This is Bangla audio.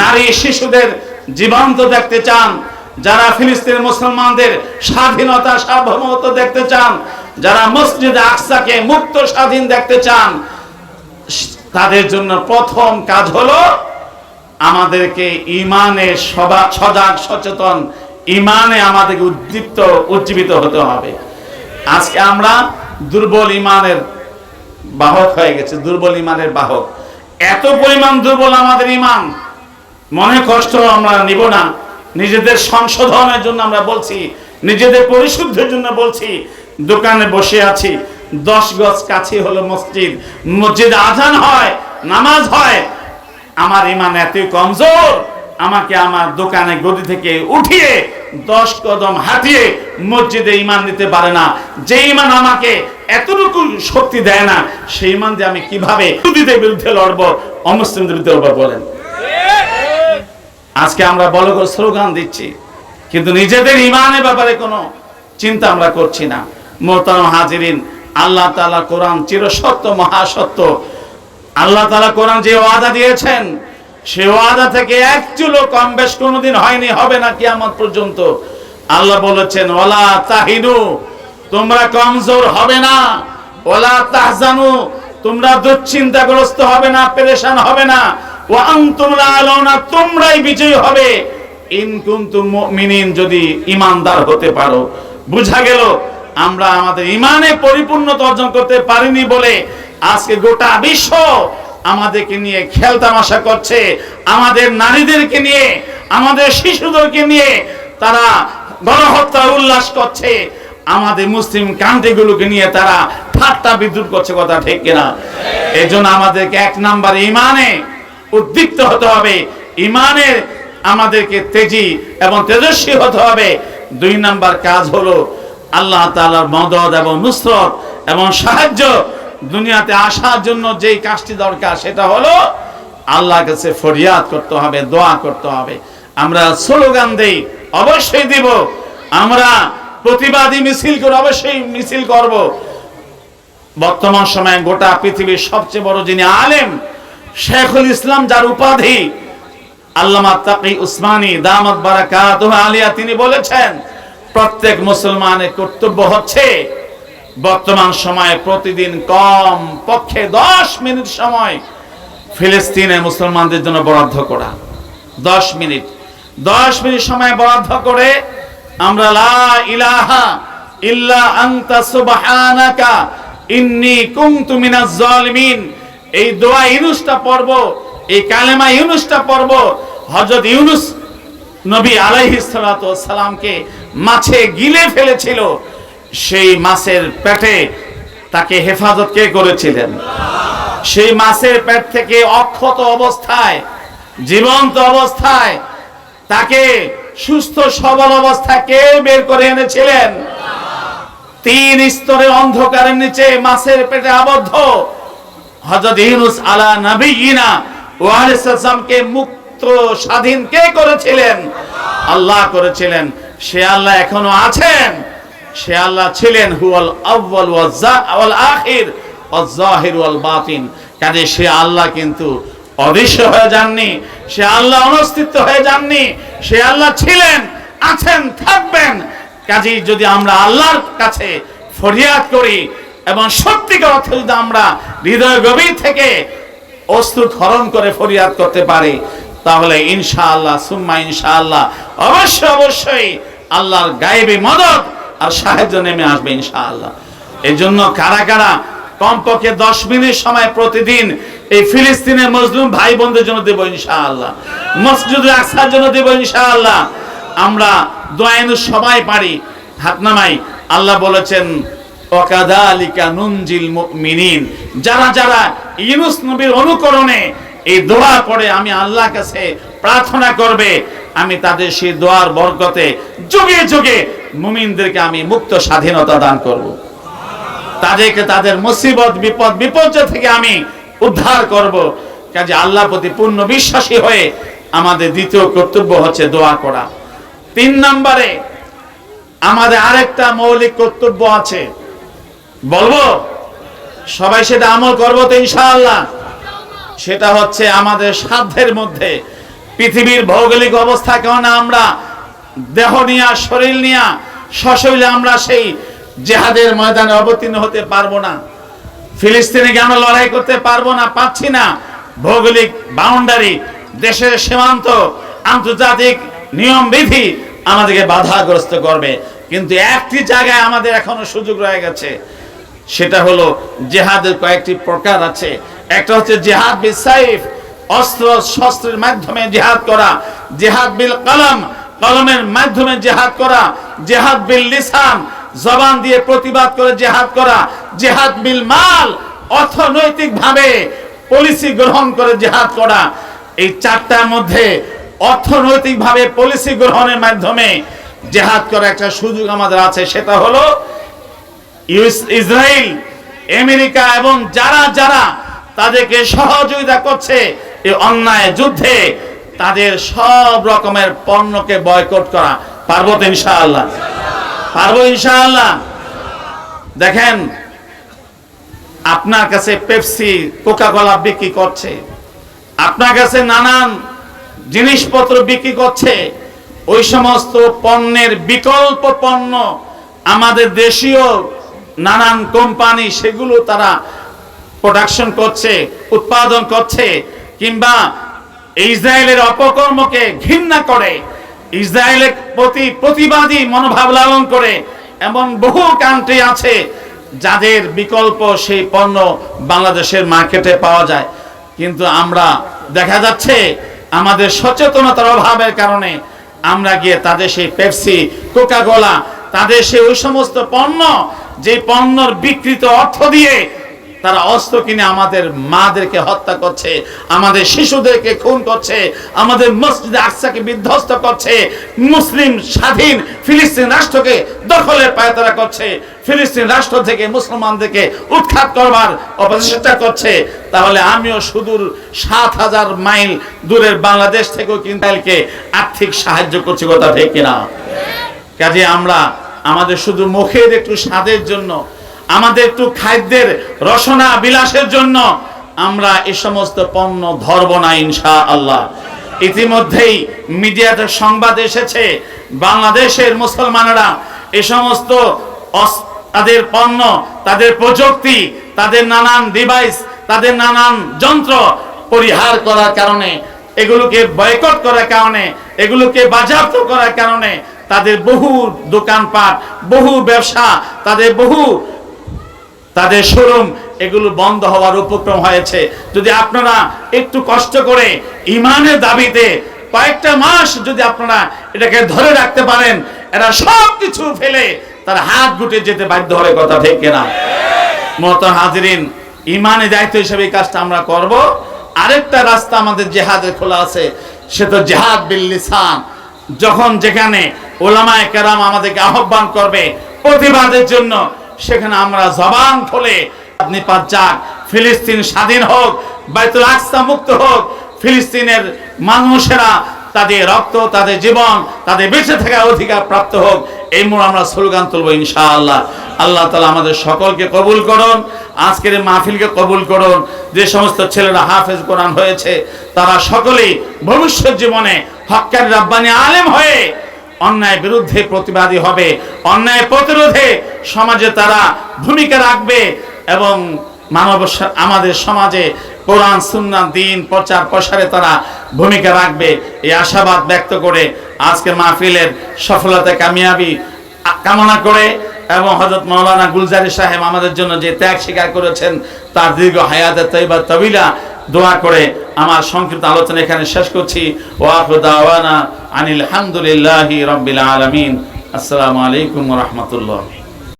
নারী শিশুদের জীবন্ত দেখতে চান, যারা ফিলিস্তিনের মুসলমানদের স্বাধীনতা, সার্বভৌমত্ব দেখতে চান, যারা মসজিদ আকসাকে মুক্ত, স্বাধীন দেখতে চান, তাদের জন্য প্রথম কাজ হলো আমাদেরকে ইমানে সজাগ, সচেতন, ইমানে আমাদেরকে উদ্দীপ্ত, উজ্জীবিত হতে হবে। আজকে আমরা দুর্বল ইমানের বাহক হয়ে গেছে, দুর্বল ইমানের বাহক। এত পরিমাণ দুর্বল আমাদের ইমান মনে কষ্ট আমরা নিব না। নিজেদের সংশোধনের জন্য আমরা বলছি, নিজেদের পরিশুদ্ধের জন্য বলছি, দোকানে বসে আছি, দশ গজ কাছে হলো মসজিদ মসজিদ আজান হয়, নামাজ হয়। আমার ইমান এতই কমজোর, আমাকে আমার দোকানে গদি থেকে উঠিয়ে, দশ কদম হাঁটিয়ে মসজিদে ইমান নিতে পারে না। যে ইমান আমাকে এতটুকু শক্তি দেয় না, সেই ইমান দিয়ে আমি কীভাবে বিরুদ্ধে লড়বো? অমুসলিমদের বিরুদ্ধে লড়বো বলেন। আজকে আমরা বড় করে স্লোগান দিচ্ছি। কিন্তু নিজেদের ইমানের ব্যাপারে কোনো চিন্তা আমরা করছি না। মোহতারাম হাজিরিন, আল্লাহ তাআলা কোরআন চিরসত্য, মহাসত্য। আল্লাহ তাআলা কোরআন যে ওয়াদা দিয়েছেন, সে ওয়াদা থেকে এক চুলো কম বেশ কোনোদিন হয়নি, হবে না কিয়ামত পর্যন্ত। আল্লাহ বলেছেন ওলা তাহিনু, তোমরা কমজোর হবে না। ওলা তাহজানু, তোমরা দুশ্চিন্তাগ্রস্ত হবে না, পেরেশান হবে না। তোমরাই বিজয়ী হবে। যদি ইমানদার হতে পারো। বুঝা গেল, আমরা আমাদের ইমানে পরিপূর্ণতা অর্জন করতে পারিনি বলে আজকে গোটা বিশ্ব আমাদেরকে নিয়ে খেলতামাশা করছে। আমাদের নারীদেরকে নিয়ে, আমাদের শিশুদেরকে নিয়ে তারা গণহত্যার উল্লাস করছে। আমাদের মুসলিম কান্ট্রিগুলোকে নিয়ে তারা ঠাট্টা বিদ্যুৎ করছে কথা ঠিক কিনা? এই আমাদেরকে এক নাম্বার ইমানে উদ্দীপ্ত হতে হবে। ইমানের আমাদেরকে তেজি এবং তেজস্বী হতে হবে। দুই নাম্বার কাজ হলো আল্লাহ তাআলার মদদ এবং নুসরত এবং সাহায্য। দুনিয়াতে আসার জন্য যেই কাজটি দরকার, সেটা হলো আল্লাহর কাছে ফরিয়াদ করতে হবে, দোয়া করতে হবে। আমরা স্লোগান দেই, অবশ্যই দিব। আমরা প্রতিবাদী মিছিল করে অবশ্যই মিছিল করব। বর্তমান সময়ে গোটা পৃথিবীর সবচেয়ে বড় যিনি আলেম শেখুল ইসলাম যার উপাধি আল্লামা তাকি উসমানী দামত বারাকাত আলিয়া, তিনি বলেছেন, প্রত্যেক মুসলমানের কর্তব্য হচ্ছে বর্তমান সময়ে প্রতিদিন কম পক্ষে দশ মিনিট সময় ফিলিস্তিনে মুসলমানদের জন্য বরাদ্দ করা। দশ মিনিট। দশ মিনিট সময় বরাদ্দ করে আমরা লা ইলাহা ইল্লা আনতা সুবহানাকা, ইন্নী কুনতু মিনাজ জালিমিন এই দোয়া ইউনুসটা পড়ব, এই কালেমা ইউনুসটা পড়ব, হযরত ইউনুস নবী সালামকে মাছে গিলে ফেলেছিল, সেই মাছের পেটে তাকে হেফাজত কে করেছিলেন? সেই মাছের পেট থেকে অক্ষত অবস্থায়, জীবন্ত অবস্থায় তাকে সুস্থ সবল অবস্থায় কে বের করে এনেছিলেন? তিন স্তরে অন্ধকারের নিচে মাছের পেটে আবদ্ধ হযরত ইউনুস আলা নবিয়িনা ওয়া আলাইহিসসালামকে মুক্ত, স্বাধীন কে করেছিলেন? আল্লাহ করেছিলেন। সে আল্লাহ এখনও আছেন। সে আল্লাহ ছিলেন হুয়াল আউয়াল ওয়াল আখির ওয়াল জাহির ওয়াল বাতিন। কাজে সে আল্লাহ কিন্তু অদৃশ্য হয়ে যাননি। সে আল্লাহ অনস্তিত্ব হয়ে যাননি। সে আল্লাহ ছিলেন, আছেন, থাকবেন। কাজেই যদি আমরা আল্লাহর কাছে ফরিয়াদ করি এবং সত্যিকার অর্থে যদি আমরা হৃদয় গভীর থেকে অস্ত্র খরণ করে ফরিয়াদ করতে পারি, তাহলে ইনশাআল্লাহ, সুম্মা ইনশাআল্লাহ, অবশ্যই অবশ্যই আল্লাহর গায়েবী মদত আর সাহায্য নেমে আসবে ইনশাআল্লাহ। এই জন্য কারা কারা কমপক্ষে দশ মিনিট সময় প্রতিদিন এই ফিলিস্তিনের মজলুম ভাই বোনদের জন্য দেবো ইনশাআল্লাহ। মসজিদে আসার জন্য দেবো ইনশাআল্লাহ। আমরা দোয়াইনু সবাই পারি। হাত নামাই আল্লাহ বলেছেন যারা যারা ইউনুস নবীর অনুকরণে এই দোয়া পড়ে, আমি আল্লাহর কাছে প্রার্থনা করবে, আমি তাদের সেই দোয়ার বরকতে যুগে যুগে মুমিনদেরকে আমি মুক্ত স্বাধীনতা দান করব। তাদেরকে তাদের মুসিবত, বিপদ, বিপর্যয় থেকে আমি উদ্ধার করব। কাজে আল্লাহ প্রতি পূর্ণ বিশ্বাসী হয়ে আমাদের দ্বিতীয় কর্তব্য হচ্ছে দোয়া করা। তিন নম্বরে আমাদের আরেকটা মৌলিক কর্তব্য আছে। বলব? সবাই সেটা আমল করব তো ইনশাআল্লাহ। সেটা হচ্ছে আমাদের সাধ্যের মধ্যে। পৃথিবীর ভৌগোলিক অবস্থা কেমন আমরা? দেহ নিয়া, শরীর নিয়া, সশৈলে আমরা সেই জেহাদের ময়দানে অবতীর্ণ হতে পারব না। ফিলিস্তিনে গিয়ে আমরা লড়াই করতে পারব না, পাচ্ছি না। ভৌগোলিক বাউন্ডারি দেশের সীমান্ত, আন্তর্জাতিক নিয়ম বিধি আমাদেরকে বাধাগ্রস্ত করবে। কিন্তু একটি জায়গায় আমাদের এখনও সুযোগ রয়ে গেছে। সেটা হলো জেহাদের কয়েকটি প্রকার আছে। একটা হচ্ছে জেহাদ বিল সাইফ, অস্ত্র শস্ত্রের মাধ্যমে জেহাদ করা। জেহাদ বিল কলম, কলমের মাধ্যমে জেহাদ করা। জেহাদ বিল লিসান, জবান দিয়ে প্রতিবাদ করে জেহাদ করা। জেহাদ বিল মাল অর্থনৈতিক ভাবে পলিসি গ্রহণ করে জেহাদ করা। এই চারটার মধ্যে অর্থনৈতিক ভাবে পলিসি গ্রহণের মাধ্যমে জেহাদ করা একটা সুযোগ আমাদের আছে, সেটা হলো ইসরায়েল আমেরিকা এবং যারা যারা তাদেরকে সহযোগিতা করছে এই অন্যায় যুদ্ধে, তাদের সব রকমের পণ্যকে বয়কট করা। পারব তো ইনশাআল্লাহ? পারব ইনশাআল্লাহ? দেখেন, আপনার কাছে পেপসি কোকা কোলা বিক্রি করছে। আপনার কাছে নানান জিনিসপত্র বিক্রি করছে। ওই সমস্ত পণ্যের বিকল্প পণ্য আমাদের দেশীয় নানান কোম্পানি সেগুলো তারা প্রোডাকশন করছে, উৎপাদন করছে, কিংবা ইসরায়েলের অপকর্মকে ঘৃণা করে, ইসরায়েলের প্রতি প্রতিবাদী মনোভাব লালন করে এমন বহু কান্ট্রি আছে যাদের বিকল্প সেই পণ্য বাংলাদেশের মার্কেটে পাওয়া যায়। কিন্তু আমরা দেখা যাচ্ছে আমাদের সচেতনতার অভাবের কারণে আমরা গিয়ে তাদের সেই পেপসি কোকা কোলা তাদের সেই ওই সমস্ত পণ্য যে পণ্যর বিকৃত অর্থ দিয়ে তারা অস্ত্র কিনে আমাদের মাদেরকে হত্যা করছে, আমাদের শিশুদেরকে খুন করছে, আমাদের মসজিদে আকসাকে বিধ্বস্ত করছে, মুসলিম স্বাধীন ফিলিস্তিন রাষ্ট্রকে দখলের পায়তারা করছে, ফিলিস্তিন রাষ্ট্র থেকে মুসলমানদেরকে উৎখাত করবার অপচেষ্টা করছে। তাহলে আমিও সুদূর সাত হাজার মাইল দূরের বাংলাদেশ থেকেও কিন্তু আর্থিক সাহায্য করছি, কথা ঠিক কিনা? কাজে আমরা আমাদের শুধু মুখের একটু স্বাদের জন্য, আমাদের একটু খাদ্যের রসনা বিলাসের জন্য আমরা এ সমস্ত পণ্য ধরব না ইনশা আল্লাহ ইতিমধ্যেই মিডিয়াতে সংবাদ এসেছে, বাংলাদেশের মুসলমানেরা এ সমস্ত তাদের পণ্য, তাদের প্রযুক্তি, তাদের নানান ডিভাইস তাদের নানান যন্ত্র পরিহার করার কারণে, এগুলোকে বয়কট করার কারণে, এগুলোকে বাজেয়াপ্ত করার কারণে তাদের বহু দোকানপাট, বহু ব্যবসা, তাদের বহু, তাদের শোরুম, এগুলো বন্ধ হওয়ার উপক্রম হয়েছে। যদি আপনারা একটু কষ্ট করে ইমানের দাবিতে কয়েকটা মাস যদি আপনারা এটাকে ধরে রাখতে পারেন, এরা সব কিছু ফেলে তার হাত গুটে যেতে বাধ্য হবে, কথা ঠিক কিনা? মত হাজিরিন ইমানে দায়িত্ব হিসেবে এই কাজটা আমরা করব। আরেকটা রাস্তা আমাদের জেহাদের খোলা আছে, সে তো জেহাদ বিল লিসান। যখন যেখানে ওলামায়ে কেরাম আমাদেরকে আহ্বান করবে প্রতিবাদের জন্য। সেখানে আমরা জবান খোলে নিপাত যাক ফিলিস্তিন স্বাধীন হোক, বাইতুল আকসা মুক্ত হোক, ফিলিস্তিনের মানুষেরা তাদের রক্ত, তাদের জীবন, তাদের বেঁচে থাকার অধিকার প্রাপ্ত হোক, এই মোড় আমরা স্লোগান তুলবো ইনশাআল্লাহ। আল্লাহ তালা আমাদের সকলকে কবুল করুন, আজকের মাহফিলকে কবুল করুন। যে সমস্ত ছেলেরা হাফেজ কোরআন হয়েছে, তারা সকলেই ভবিষ্যৎ জীবনে হক্কার রাব্বানি আলেম হয়ে অন্যায় বিরুদ্ধে প্রতিবাদী হবে। অন্যায় প্রতিরোধে সমাজে তারা ভূমিকা রাখবে এবং মানব আমাদের সমাজে কোরআন সুন্না দিন, প্রচার, প্রসারে তারা ভূমিকা রাখবে। এই আশাবাদ ব্যক্ত করে আজকে মাহফিলের সফলতা কামিয়াবি কামনা করে এবং হজরত মৌলানা গুলজারি সাহেব আমাদের জন্য যে ত্যাগ স্বীকার করেছেন, তার দীর্ঘ হায়াতে তৈবা তবিলা দোয়া করে আমার সংক্ষিপ্ত আলোচনা এখানে শেষ করছি। ওয়াহুদাওয়ানা আনিল হামদুলিল্লাহি রব্বিল আলামিন। আসসালামু আলাইকুম রাহমাতুল্লাহ।